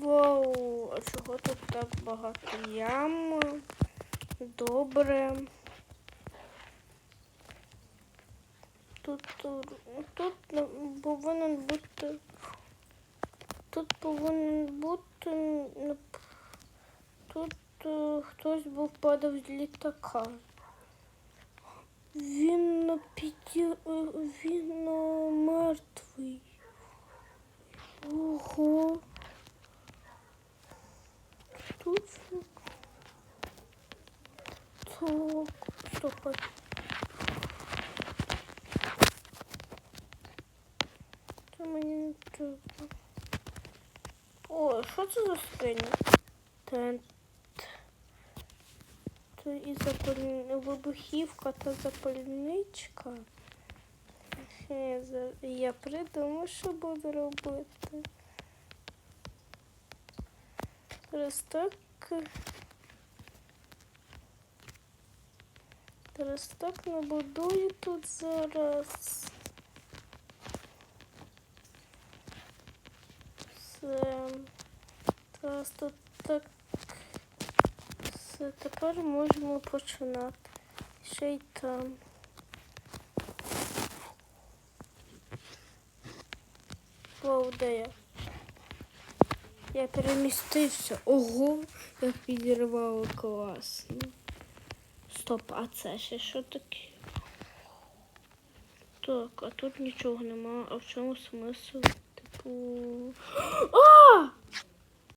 Вау, а чого тут так багато ям? Добре. Тут, тут, тут повинен бути. Тут повинен бути. Тут е, хтось був падав з літака. Він п'яті. е, Він е, мертвий. Ого. Тут. Так, слухай. Це мені не треба. О, що це за скриня? Тент. Це і запальничка. Я, придумав, що буду робити. Зараз так. Зараз так набудую тут зараз. Все. Зараз тут так. Все, тепер можемо починати. Ще й там. Вау, де я? Я перемістився. Ого, як підірвало класно. Стоп, а це ще що таке? Так, а тут нічого нема. А в чому смисл? Типу. А!